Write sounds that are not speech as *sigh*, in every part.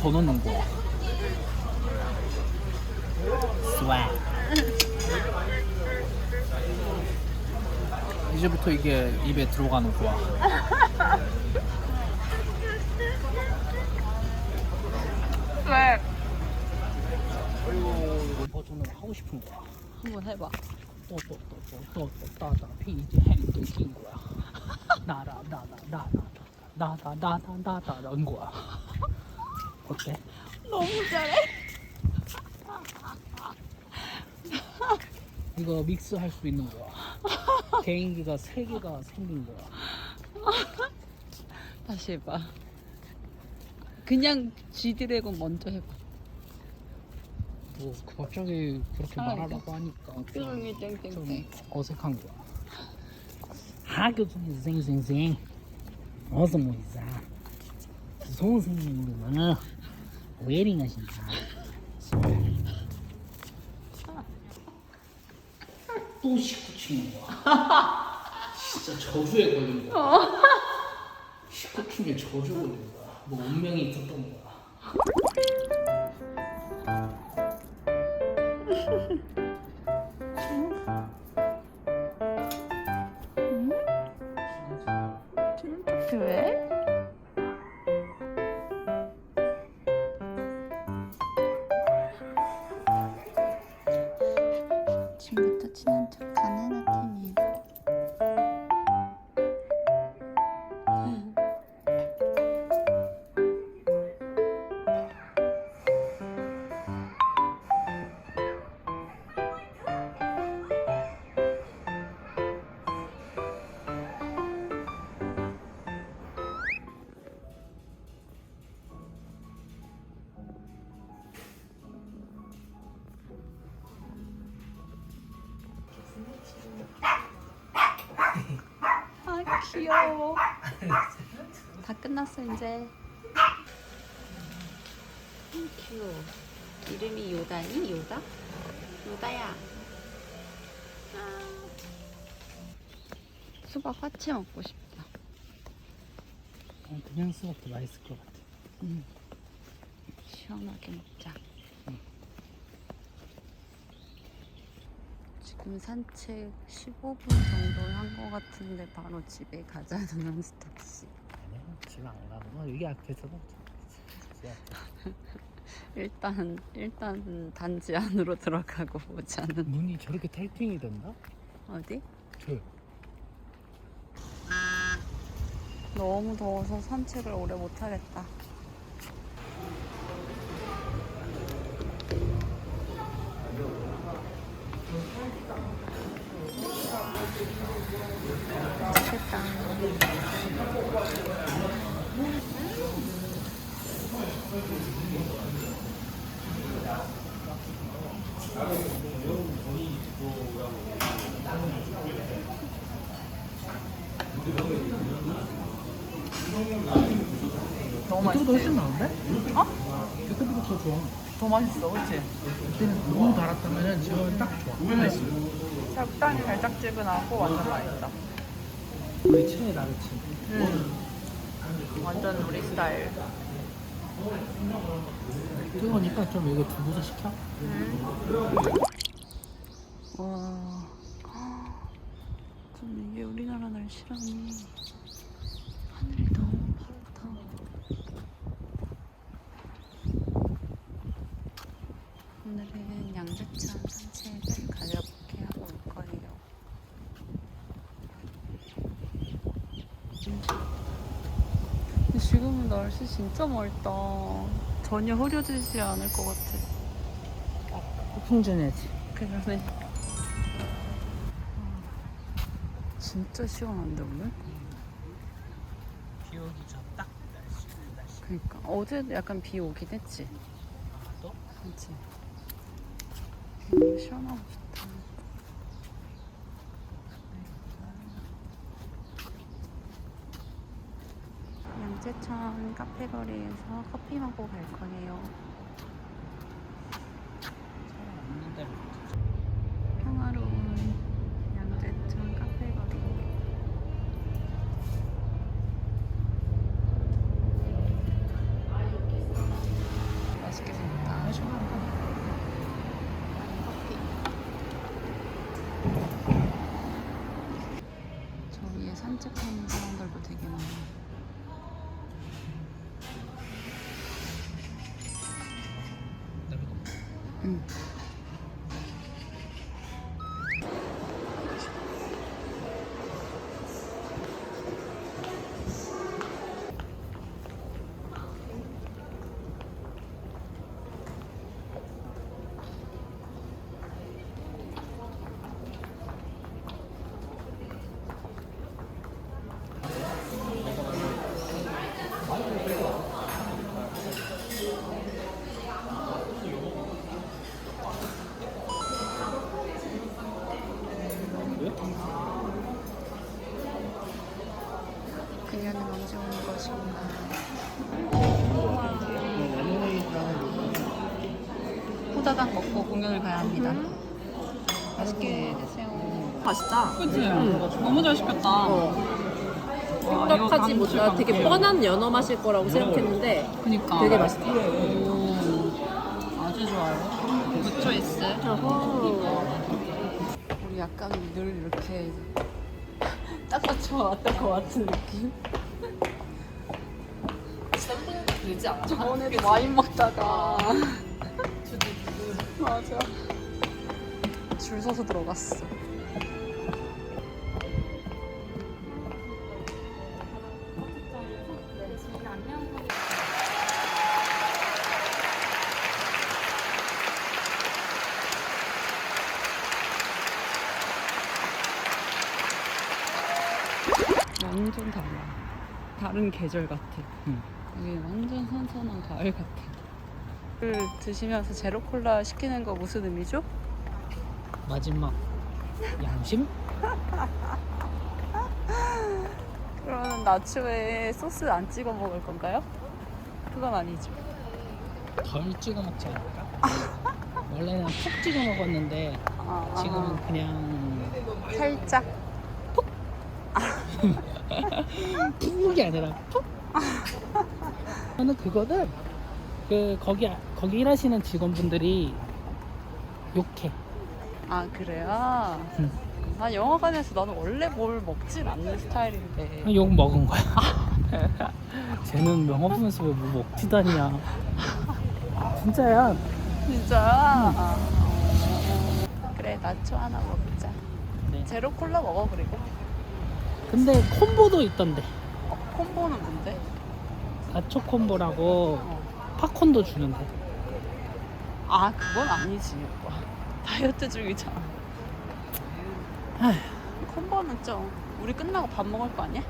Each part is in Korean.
더 넣는 거야. 스웩. 이제부터 이게 입에 들어가는 거야. 왜? 이 버전을 하고 싶은 거야. 한번 해봐. 또또또또또 따다 피지 행동 낀 거야. 나라 나라 나라 나다 나다 나다 이런 거야. 어때? 너무 잘해. 이거 믹스할 수 있는 거야. 개인기가 세 개가 생긴 거야. 다시 해봐. 그냥 G드래곤 먼저 해봐. 뭐 갑자기 그렇게 아, 말하라고 하니까 좀 땡땡땡. 어색한 거야. 학교 중에 선생님 어서 모이자. 선생님은 웨딩 하신다. 또 식구 치는 거야. *laughs* 진짜 저주에 걸린 거야. 식구 중에 저주 걸린 거야. 뭐 운명이 있었던 거야. 귀여워. 다 끝났어 이제. 큐. 이름이 요다니 요다? 요다야. 아. 수박 화채 먹고 싶다. 어, 그냥 수박도 맛있을 것 같아. 시원하게 먹자. 지금 산책 15분 정도 한 것 같은데 바로 집에 가자는 *laughs* 스타씨. 아니야, 집에 안 가고 어, 여기 앞에서도 진짜 일단 일단 단지 안으로 들어가고 보자는 문이 저렇게 탈팅이 된다? 어디? 저 너무 더워서 산책을 오래 못 하겠다. 맛있겠다. 너무 그때보다 훨씬 나은데? 어? 그때보다 더 좋아. 더 맛있어, 그치? 그때는 너무 달았다면 지금은 딱 좋아. 맛있어. 적당히 달짝지근하고 완전 맛있다. 우리 최애 나르치. 음. 완전 우리 스타일. 뜨거우니까 좀 이거 두부서 시켜. 와. 좀 이게 우리나라 날씨라니. 하늘이 너무 파랗다. 오늘은 양재천 산책을 가볍게 하고 올 거예요. 근데 날씨 진짜 맑다. 전혀 흐려지지 않을 것 같아. 풍전해야지. 그러네. 진짜 시원한데 오늘? 비 오기 전딱 날씨. 날씨. 그러니까 어제 약간 비 오긴 했지. 아, 또? 그렇지. 시원하고 좋다. 주제천 카페거리에서 커피 먹고 갈 거예요. 저 위에 산책하는 사람들도 되게 많아요. 그 호다닥 먹고 공연을 가야 합니다. 맛있게 드세요. 맛있다. 그치? 너무 잘 시켰다. 생각하지 못한 되게 뻔한 연어 맛일 거라고 생각했는데 그니까. 되게 맛있다. 오, 아주 좋아요. 굿 초이스. 우리 약간 늘 이렇게 *laughs* 딱 맞춰 왔던 것 같은 느낌? 되지 않아? 저번에도 와인 먹다가 맞아 줄 서서 들어갔어 완전 달라 다른 계절 같아 응. 이게 완전 선선한 가을 같아. 를 드시면서 제로 콜라 시키는 거 무슨 의미죠? 마지막 양심? 그러면 나초에 소스 안 찍어 먹을 건가요? 그건 아니죠. 덜 찍어 먹지 않을까? 원래는 푹 찍어 먹었는데 아, 지금은 그냥 살짝. *laughs* 푹이 아니라 푹. 저는 그거는 그 거기 거기 일하시는 직원분들이 욕해. 아 그래요? 응. 난 영화관에서 나는 원래 뭘 먹진 않는 스타일인데. 욕 먹은 거야. *laughs* 쟤는 명함보면서 왜 뭐 먹지도 않냐. 진짜야. 진짜? 아, 어. 그래 나초 하나 먹자. 네. 제로 콜라 먹어 그리고. 근데 콤보도 있던데. 어, 콤보는 뭔데? 나초 콤보라고 어. 팝콘도 주는데. 아 그건 아니지 오빠 다이어트 중이잖아 아휴. 콤보는 좀 우리 끝나고 밥 먹을 거 아니야?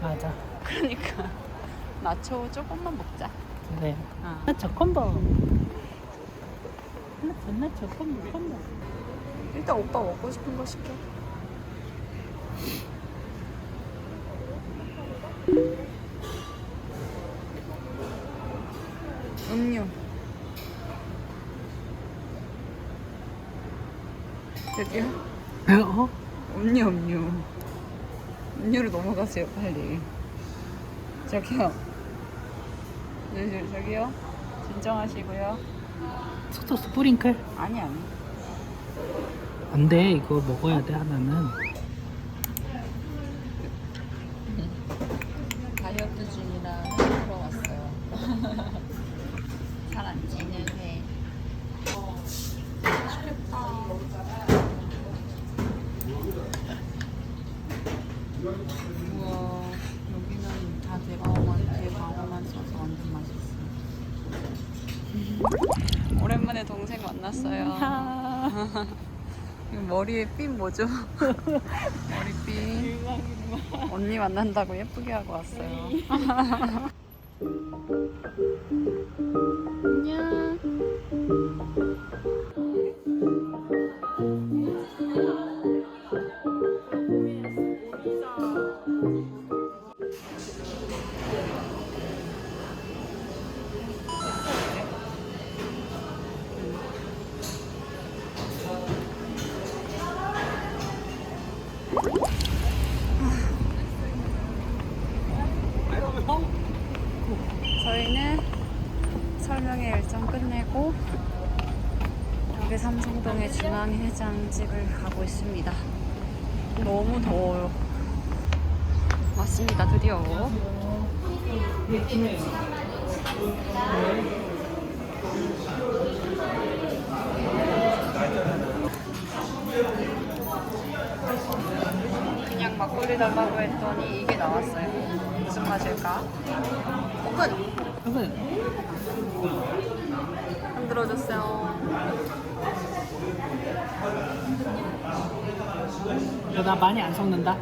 맞아. 그러니까 *laughs* 나초 조금만 먹자 그래. 아. 나초 콤보. 나초 나초 콤보 콤보. 일단 오빠 먹고 싶은 거 시켜 음료 저기요? 어? 음료 음료 음료로 넘어가세요 빨리 저기요 네, 저- 저기요 진정하시고요 속도 스프링클? 아니 아니 안 돼. 이거 먹어야 돼 하나는. 다이어트 중이라 헬스로 왔어요 잘 안 찌는 회 맛있겠다 우와 여기는 다 대방어만 대방어만 써서 완전 맛있어 오랜만에 동생 만났어요. 이거 *laughs* 머리에 핀 뭐죠? *laughs* 머리핀. 언니 만난다고 예쁘게 하고 왔어요. *laughs* 안녕 삼성동의 중앙회장집을 가고 있습니다. 너무 더워요. 왔습니다 드디어 그냥 막걸리 달라고 했더니 이게 나왔어요 무슨 맛일까? 오픈! 그러면 흔들어줬어요 나 많이 안 섞는다.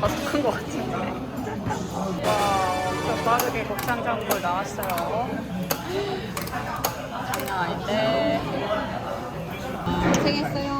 더큰 것 같은데. 와, 엄청 빠르게 곱창 장골 나왔어요. 장난 아닌데. 고생했어요.